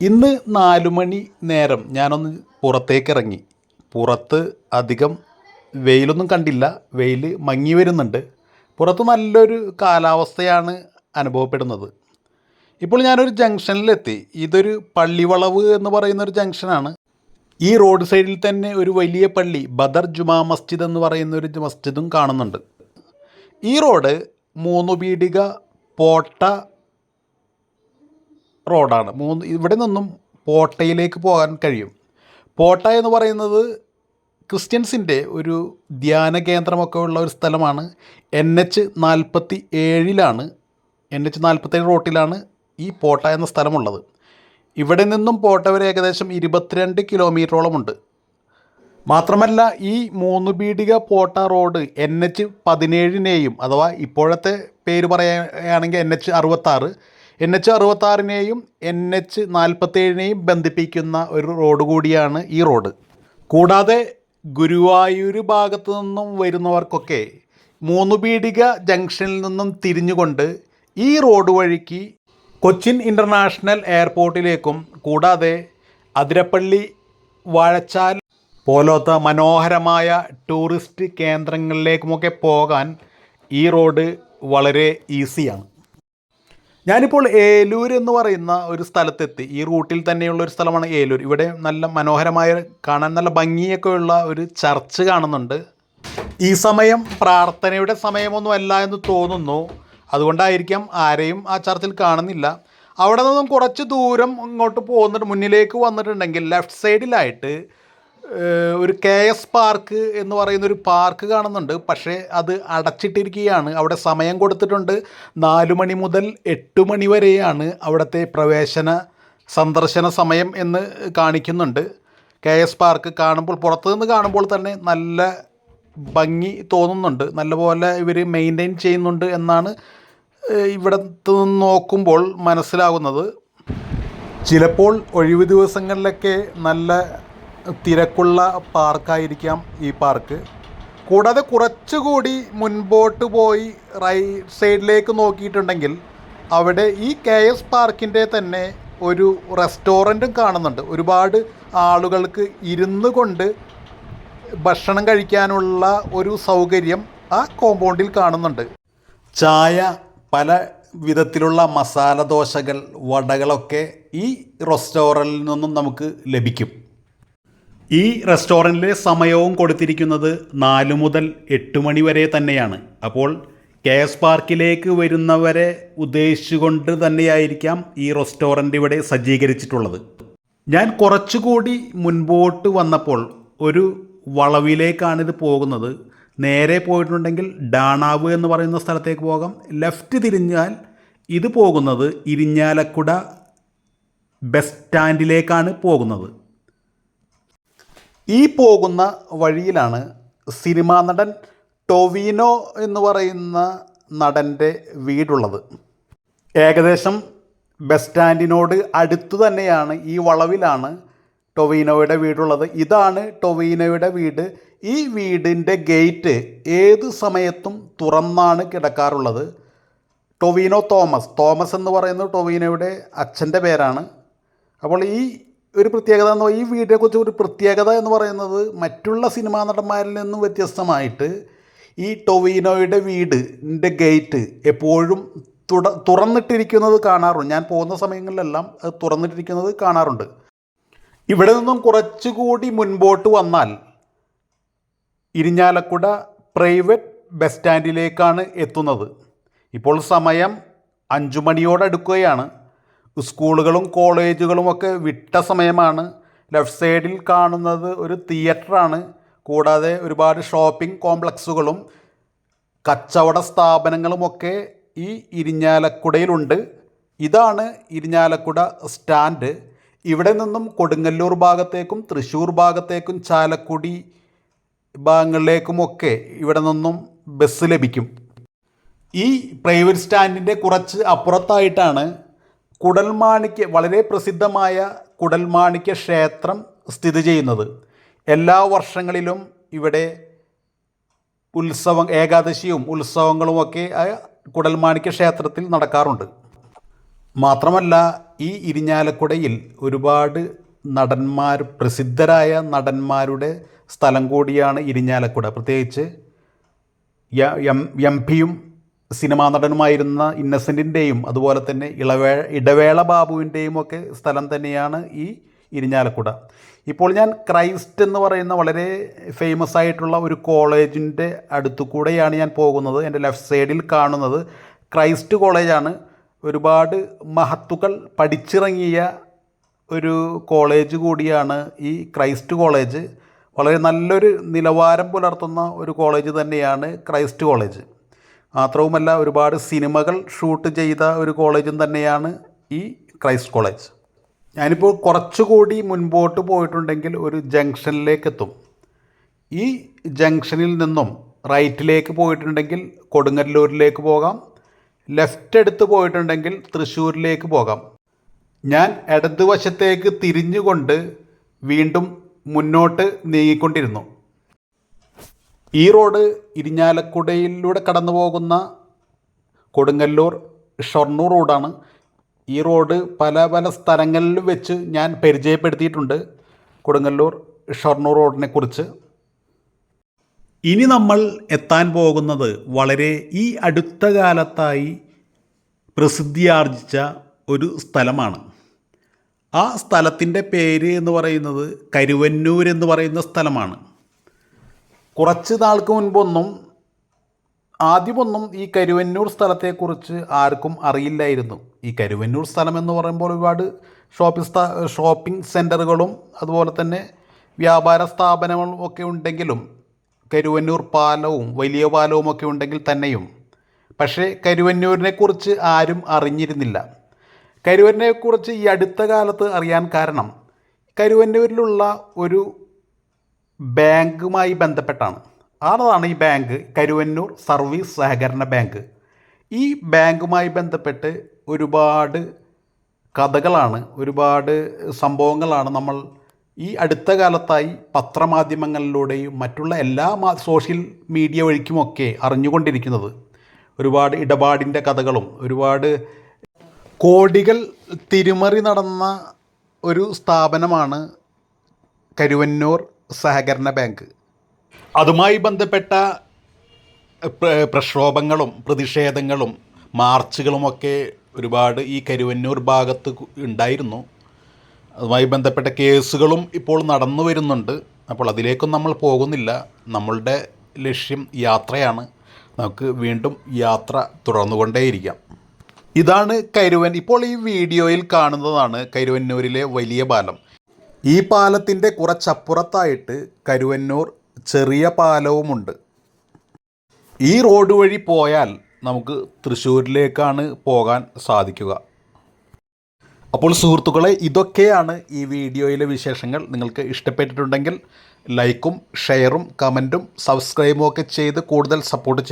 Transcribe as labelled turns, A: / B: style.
A: ഇന്ന് നാലു മണി നേരം ഞാനൊന്ന് പുറത്തേക്ക് ഇറങ്ങി പുറത്ത് അധികം വെയിലൊന്നും കണ്ടില്ല. വെയിൽ മങ്ങി വരുന്നുണ്ട്. പുറത്ത് നല്ലൊരു കാലാവസ്ഥയാണ് അനുഭവപ്പെടുന്നത്. ഇപ്പോൾ ഞാനൊരു ജംഗ്ഷനിലെത്തി. ഇതൊരു പള്ളിവളവ് എന്ന് പറയുന്ന ഒരു ജംഗ്ഷനാണ്. ഈ റോഡ് സൈഡിൽ തന്നെ ഒരു വലിയ പള്ളി ബദർ ജുമാ മസ്ജിദ് എന്ന് പറയുന്ന ഒരു മസ്ജിദും കാണുന്നുണ്ട്. ഈ റോഡ് മൂന്നുപീടിക പോട്ട റോഡാണ്. മൂന്ന് ഇവിടെ നിന്നും പോട്ടയിലേക്ക് പോകാൻ കഴിയും. പോട്ട എന്ന് പറയുന്നത് ക്രിസ്ത്യൻസിന്റെ ഒരു ധ്യാന കേന്ദ്രമൊക്കെ ഉള്ള ഒരു സ്ഥലമാണ്. എൻ എച്ച് നാൽപ്പത്തി ഏഴിലാണ് എൻ എച്ച് നാൽപ്പത്തേഴ് റോട്ടിലാണ് ഈ പോട്ട എന്ന സ്ഥലമുള്ളത്. ഇവിടെ നിന്നും പോട്ട വരെ ഏകദേശം ഇരുപത്തിരണ്ട് കിലോമീറ്ററോളമുണ്ട് മാത്രമല്ല ഈ മൂന്ന് പീടിക പോട്ട റോഡ് എൻ എച്ച് പതിനേഴിനെയും അഥവാ ഇപ്പോഴത്തെ പേര് പറയുകയാണെങ്കിൽ എൻ എച്ച് അറുപത്താറ് എൻ എച്ച് അറുപത്താറിനെയും എൻ എച്ച് നാൽപ്പത്തേഴിനെയും ബന്ധിപ്പിക്കുന്ന ഒരു റോഡ് കൂടിയാണ് ഈ റോഡ്. കൂടാതെ ഗുരുവായൂർ ഭാഗത്തു നിന്നും വരുന്നവർക്കൊക്കെ മൂന്ന് പീടിക ജംഗ്ഷനിൽ നിന്നും തിരിഞ്ഞുകൊണ്ട് ഈ റോഡ് വഴിക്ക് കൊച്ചിൻ ഇന്റർനാഷണൽ എയർപോർട്ടിലേക്കും കൂടാതെ അതിരപ്പള്ളി വാഴച്ചാൽ പോലത്തെ മനോഹരമായ ടൂറിസ്റ്റ് കേന്ദ്രങ്ങളിലേക്കുമൊക്കെ പോകാൻ ഈ റോഡ് വളരെ ഈസിയാണ്. ഞാനിപ്പോൾ ഏലൂർ എന്ന് പറയുന്ന ഒരു സ്ഥലത്തെത്തി. ഈ റൂട്ടിൽ തന്നെയുള്ള ഒരു സ്ഥലമാണ് ഏലൂർ. ഇവിടെ നല്ല മനോഹരമായ കാണാൻ നല്ല ഭംഗിയൊക്കെ ഉള്ള ഒരു ചർച്ച് കാണുന്നുണ്ട്. ഈ സമയം പ്രാർത്ഥനയുടെ സമയമൊന്നും അല്ല എന്ന് തോന്നുന്നു. അതുകൊണ്ടായിരിക്കാം ആരെയും ആ ചർച്ചിൽ കാണുന്നില്ല. അവിടെ നിന്നും കുറച്ച് ദൂരം ഇങ്ങോട്ട് പോകുന്നുണ്ട് മുന്നിലേക്ക് വന്നിട്ടുണ്ടെങ്കിൽ ലെഫ്റ്റ് സൈഡിലായിട്ട് ഒരു കെ എസ് പാർക്ക് എന്ന് പറയുന്ന ഒരു പാർക്ക് കാണുന്നുണ്ട്. പക്ഷേ അത് അടച്ചിട്ടിരിക്കുകയാണ്. അവിടെ സമയം കൊടുത്തിട്ടുണ്ട്. നാലു മണി മുതൽ എട്ട് മണി വരെയാണ് അവിടുത്തെ പ്രവേശന സന്ദർശന സമയം എന്ന് കാണിക്കുന്നുണ്ട്. കെ എസ് പാർക്ക് കാണുമ്പോൾ പുറത്തു നിന്ന് കാണുമ്പോൾ തന്നെ നല്ല ഭംഗി തോന്നുന്നുണ്ട്. നല്ലപോലെ ഇവർ മെയിന്റെയിൻ ചെയ്യുന്നുണ്ട് എന്നാണ് ഇവിടത്തു നിന്ന് നോക്കുമ്പോൾ മനസ്സിലാകുന്നത്. ചിലപ്പോൾ ഒഴിവ് ദിവസങ്ങളിലൊക്കെ നല്ല തിരക്കുള്ള പാർക്കായിരിക്കാം ഈ പാർക്ക്. കൂടാതെ കുറച്ചുകൂടി മുൻപോട്ട് പോയി റൈറ്റ് സൈഡിലേക്ക് നോക്കിയിട്ടുണ്ടെങ്കിൽ അവിടെ ഈ കെ എസ് പാർക്കിന്റെ തന്നെ ഒരു റെസ്റ്റോറന്റും കാണുന്നുണ്ട്. ഒരുപാട് ആളുകൾക്ക് ഇരുന്ന് കൊണ്ട് ഭക്ഷണം കഴിക്കാനുള്ള ഒരു സൗകര്യം ആ കോമ്പൗണ്ടിൽ കാണുന്നുണ്ട്. ചായ പല വിധത്തിലുള്ള മസാല ദോശകൾ വടകളൊക്കെ ഈ റെസ്റ്റോറന്റിൽ നിന്നും നമുക്ക് ലഭിക്കും. ഈ റെസ്റ്റോറന്റിലെ സമയവും കൊടുത്തിരിക്കുന്നത് നാല് മുതൽ എട്ട് മണി വരെ തന്നെയാണ്. അപ്പോൾ കെ എസ് പാർക്കിലേക്ക് വരുന്നവരെ ഉദ്ദേശിച്ചുകൊണ്ട് തന്നെയായിരിക്കാം ഈ റെസ്റ്റോറന്റ് ഇവിടെ സജ്ജീകരിച്ചിട്ടുള്ളത്. ഞാൻ കുറച്ചുകൂടി മുൻപോട്ട് വന്നപ്പോൾ ഒരു വളവിലേക്കാണിത് പോകുന്നത്. നേരെ പോയിട്ടുണ്ടെങ്കിൽ ഡാണാവ് എന്ന് പറയുന്ന സ്ഥലത്തേക്ക് പോകാം. ലെഫ്റ്റ് തിരിഞ്ഞാൽ ഇത് പോകുന്നത് ഇരിഞ്ഞാലക്കുട ബസ് സ്റ്റാൻഡിലേക്കാണ് പോകുന്നത്. ഈ പോകുന്ന വഴിയിലാണ് സിനിമാ നടൻ ടൊവിനോ എന്ന് പറയുന്ന നടന്റെ വീടുള്ളത്. ഏകദേശം ബസ് സ്റ്റാൻഡിനോട് അടുത്തു തന്നെയാണ് ഈ വളവിലാണ് ടൊവീനോയുടെ വീടുള്ളത്. ഇതാണ് ടൊവീനോയുടെ വീട്. ഈ വീടിന്റെ ഗേറ്റ് ഏത് സമയത്തും തുറന്നാണ് കിടക്കാറുള്ളത്. ടൊവീനോ തോമസ്. തോമസ് എന്ന് പറയുന്നത് ടൊവീനോയുടെ അച്ഛന്റെ പേരാണ്. അപ്പോൾ ഈ ഒരു പ്രത്യേകത എന്ന് ഈ വീടിനെക്കുറിച്ച് ഒരു പ്രത്യേകത എന്ന് പറയുന്നത് മറ്റുള്ള സിനിമാ നടന്മാരിൽ നിന്നും വ്യത്യസ്തമായിട്ട് ഈ ടൊവീനോയുടെ വീടിന്റെ ഗേറ്റ് എപ്പോഴും തുട തുറന്നിട്ടിരിക്കുന്നത് കാണാറുണ്ട്. ഞാൻ പോകുന്ന സമയങ്ങളിലെല്ലാം അത് തുറന്നിട്ടിരിക്കുന്നത് കാണാറുണ്ട്. ഇവിടെ നിന്നും കുറച്ചുകൂടി മുൻപോട്ട് വന്നാൽ ഇരിഞ്ഞാലക്കുട പ്രൈവറ്റ് ബസ് സ്റ്റാൻഡിലേക്കാണ് എത്തുന്നത്. ഇപ്പോൾ സമയം അഞ്ചു മണിയോടടുക്കുകയാണ് സ്കൂളുകളും കോളേജുകളും ഒക്കെ വിട്ട സമയമാണ്. ലെഫ്റ്റ് സൈഡിൽ കാണുന്നത് ഒരു തിയേറ്ററാണ്. കൂടാതെ ഒരുപാട് ഷോപ്പിംഗ് കോംപ്ലക്സുകളും കച്ചവട സ്ഥാപനങ്ങളുമൊക്കെ ഈ ഇരിഞ്ഞാലക്കുടയിലുണ്ട്. ഇതാണ് ഇരിഞ്ഞാലക്കുട സ്റ്റാൻഡ്. ഇവിടെ നിന്നും കൊടുങ്ങല്ലൂർ ഭാഗത്തേക്കും തൃശ്ശൂർ ഭാഗത്തേക്കും ചാലക്കുടി ഭാഗങ്ങളിലേക്കുമൊക്കെ ഇവിടെ നിന്നും ബസ് ലഭിക്കും. ഈ പ്രൈവറ്റ് സ്റ്റാൻഡിന്റെ കുറച്ച് അപ്പുറത്തായിട്ടാണ് കുടൽമാണിക്യ വളരെ പ്രസിദ്ധമായ കുടൽമാണിക്യ ക്ഷേത്രം സ്ഥിതി ചെയ്യുന്നത്. എല്ലാ വർഷങ്ങളിലും ഇവിടെ ഉത്സവം ഏകാദശിയും ഉത്സവങ്ങളുമൊക്കെ കുടൽമാണിക്യ ക്ഷേത്രത്തിൽ നടക്കാറുണ്ട്. മാത്രമല്ല ഈ ഇരിഞ്ഞാലക്കുടയിൽ ഒരുപാട് നടന്മാർ പ്രസിദ്ധരായ നടന്മാരുടെ സ്ഥലം കൂടിയാണ് ഇരിഞ്ഞാലക്കുട. പ്രത്യേകിച്ച് എം എം പിയും സിനിമാ നടനുമായിരുന്ന ഇന്നസെന്റിന്റെയും അതുപോലെ തന്നെ ഇളവേ ഇടവേള ബാബുവിന്റെയും ഒക്കെ സ്ഥലം തന്നെയാണ് ഈ ഇരിഞ്ഞാലക്കുട. ഇപ്പോൾ ഞാൻ ക്രൈസ്റ്റ് എന്ന് പറയുന്ന വളരെ ഫേമസ് ആയിട്ടുള്ള ഒരു കോളേജിന്റെ അടുത്തു കൂടെയാണ് ഞാൻ പോകുന്നത്. എന്റെ ലെഫ്റ്റ് സൈഡിൽ കാണുന്നത് ക്രൈസ്റ്റ് കോളേജാണ്. ഒരുപാട് മഹത്തുക്കൾ പഠിച്ചിറങ്ങിയ ഒരു കോളേജ് കൂടിയാണ് ഈ ക്രൈസ്റ്റ് കോളേജ്. വളരെ നല്ലൊരു നിലവാരം പുലർത്തുന്ന ഒരു കോളേജ് തന്നെയാണ് ക്രൈസ്റ്റ് കോളേജ്. മാത്രവുമല്ല ഒരുപാട് സിനിമകൾ ഷൂട്ട് ചെയ്ത ഒരു കോളേജും തന്നെയാണ് ഈ ക്രൈസ്റ്റ് കോളേജ്. ഞാനിപ്പോൾ കുറച്ചുകൂടി മുൻപോട്ട് പോയിട്ടുണ്ടെങ്കിൽ ഒരു ജംഗ്ഷനിലേക്ക് എത്തും ഈ ജംഗ്ഷനിൽ നിന്നും റൈറ്റിലേക്ക് പോയിട്ടുണ്ടെങ്കിൽ കൊടുങ്ങല്ലൂരിലേക്ക് പോകാം. ലെഫ്റ്റ് എടുത്ത് പോയിട്ടുണ്ടെങ്കിൽ തൃശ്ശൂരിലേക്ക് പോകാം. ഞാൻ ഇടതുവശത്തേക്ക് തിരിഞ്ഞുകൊണ്ട് വീണ്ടും മുന്നോട്ട് നീങ്ങിക്കൊണ്ടിരുന്നു. ഈ റോഡ് ഇരിഞ്ഞാലക്കുടയിലൂടെ കടന്നു പോകുന്ന കൊടുങ്ങല്ലൂർ ഷൊർണൂർ റോഡാണ്. ഈ റോഡ് പല പല സ്ഥലങ്ങളിൽ വെച്ച് ഞാൻ പരിചയപ്പെടുത്തിയിട്ടുണ്ട് കൊടുങ്ങല്ലൂർ ഷൊർണൂർ റോഡിനെ കുറിച്ച്. ഇനി നമ്മൾ എത്താൻ പോകുന്നത് വളരെ ഈ അടുത്ത കാലത്തായി പ്രസിദ്ധിയാർജിച്ച ഒരു സ്ഥലമാണ്. ആ സ്ഥലത്തിന്റെ പേര് എന്ന് പറയുന്നത് കരുവന്നൂർ എന്ന് പറയുന്ന സ്ഥലമാണ്. കുറച്ച് നാൾക്ക് മുൻപൊന്നും ആദ്യമൊന്നും ഈ കരുവന്നൂർ സ്ഥലത്തെക്കുറിച്ച് ആർക്കും അറിയില്ലായിരുന്നു. ഈ കരുവന്നൂർ സ്ഥലം എന്ന് പറയുമ്പോൾ ഒരുപാട് ഷോപ്പിംഗ് സ്ഥാ ഷോപ്പിംഗ് സെന്ററുകളും അതുപോലെ തന്നെ വ്യാപാര സ്ഥാപനങ്ങളും ഒക്കെ ഉണ്ടെങ്കിലും കരുവന്നൂർ പാലവും വലിയ പാലവും ഒക്കെ ഉണ്ടെങ്കിൽ തന്നെയും. പക്ഷേ കരുവന്നൂരിനെക്കുറിച്ച് ആരും അറിഞ്ഞിരുന്നില്ല. കരുവന്നൂരിനെക്കുറിച്ച് ഈ അടുത്ത കാലത്ത് അറിയാൻ കാരണം കരുവന്നൂരിലുള്ള ഒരു ബാങ്കുമായി ബന്ധപ്പെട്ടാണ്. അതാണ് ഈ ബാങ്ക് കരുവന്നൂർ സർവീസ് സഹകരണ ബാങ്ക്. ഈ ബാങ്കുമായി ബന്ധപ്പെട്ട് ഒരുപാട് കഥകളാണ് ഒരുപാട് സംഭവങ്ങളാണ് നമ്മൾ ഈ അടുത്ത കാലത്തായി പത്രമാധ്യമങ്ങളിലൂടെയും മറ്റുള്ള എല്ലാ സോഷ്യൽ മീഡിയ വഴിക്കുമൊക്കെ അറിഞ്ഞുകൊണ്ടിരിക്കുന്നത്. ഒരുപാട് ഇടപാടിന്റെ കഥകളും ഒരുപാട് കോടികൾ തിരിമറി നടന്ന ഒരു സ്ഥാപനമാണ് കരുവന്നൂർ സഹകരണ ബാങ്ക്. അതുമായി ബന്ധപ്പെട്ട പ്ര- പ്രക്ഷോഭങ്ങളും പ്രതിഷേധങ്ങളും മാർച്ചുകളുമൊക്കെ ഒരുപാട് ഈ കരുവന്നൂർ ഭാഗത്ത് ഉണ്ടായിരുന്നു. അതുമായി ബന്ധപ്പെട്ട കേസുകളും ഇപ്പോൾ നടന്നു വരുന്നുണ്ട്. അപ്പോൾ അതിലേക്കും നമ്മൾ പോകുന്നില്ല. നമ്മളുടെ ലക്ഷ്യം യാത്രയാണ്. നമുക്ക് വീണ്ടും യാത്ര തുടർന്നുകൊണ്ടേയിരിക്കാം ഇതാണ് കരുവൻ. ഇപ്പോൾ ഈ വീഡിയോയിൽ കാണുന്നതാണ് കരുവന്നൂരിലെ വലിയ പാലം ഈ പാലത്തിന്റെ കുറച്ചപ്പുറത്തായിട്ട് കരുവന്നൂർ ചെറിയ പാലവുമുണ്ട്. ഈ റോഡ് വഴി പോയാൽ നമുക്ക് തൃശ്ശൂരിലേക്കാണ് പോകാൻ സാധിക്കുക. അപ്പോൾ സുഹൃത്തുക്കളെ ഇതൊക്കെയാണ് ഈ വീഡിയോയിലെ വിശേഷങ്ങൾ. നിങ്ങൾക്ക് ഇഷ്ടപ്പെട്ടിട്ടുണ്ടെങ്കിൽ ലൈക്കും ഷെയറും കമന്റും സബ്സ്ക്രൈബും ഒക്കെ ചെയ്ത് കൂടുതൽ സപ്പോർട്ട് ചെയ്യും